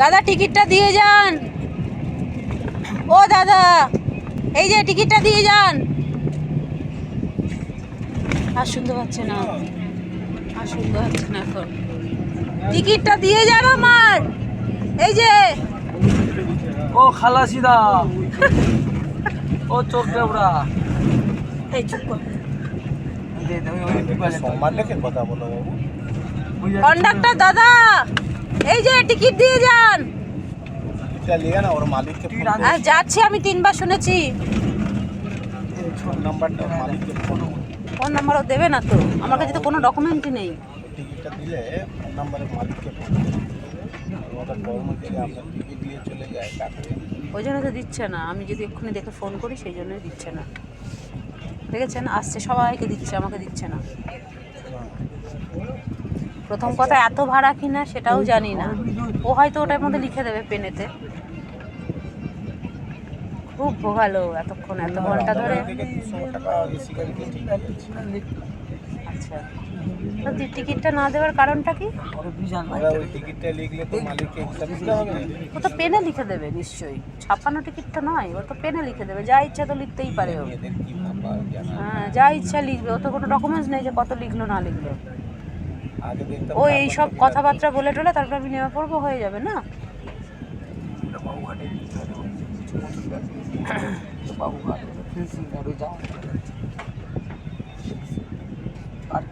দাদা টিকিটটা দিয়ে যান ও দাদা এই যে টিকিটটা দিয়ে যান আর শুনতে পাচ্ছে না আর শুনতে পাচ্ছে না এখন টিকিটটা দিয়ে যান আমার এই যে ও খালাসি খালাসিদা ও চোখ দেবরা এই চুপ কর সম্মান রেখে কথা বলো কন্ডাক্টর দাদা এই যে টিকিট দিয়ে যান। এটা লিয়ে না ওর মালিককে ফোন টিকিট আর যাচ্ছি আমি তিনবার শুনেছি। ফোন নাম্বারও দেবে না তো। আমার কাছে তো কোনো ডকুমেন্টই নেই। টিকিটটা দিলে ফোন মালিককে ফোন ওই জন্য তো দিচ্ছে না। আমি যদি এক্ষুনি দেখে ফোন করি সেই জন্যই দিচ্ছে না। দেখেছেন? আসছে সবাইকে দিচ্ছে আমাকে দিচ্ছে না। প্রথম কথা এত ভাড়া কিনা সেটাও জানি না। ও হয়তো ওটার মধ্যে লিখে দেবে পেনেতে। খুব ভোগালো এতক্ষণ এত ঘণ্টা ধরে। আচ্ছা। তো টিকিটটা না দেওয়ার কারণটা কি? টিকিটটা ও তো পেনে লিখে দেবে নিশ্চয়ই। ছাপ্পান্ন টিকিট তো নয় ও তো পেনে লিখে দেবে। যা ইচ্ছা তো লিখতেই পারে ও। হ্যাঁ যা ইচ্ছা লিখবে। ও তো কোনো ডকুমেন্টস নেই যে কত লিখলো না লিখলো। ও এই সব কথাবার্তা বলে টলে তারপর আমি নেওয়া পড়ব হয়ে যাবে না? বাবু আর আর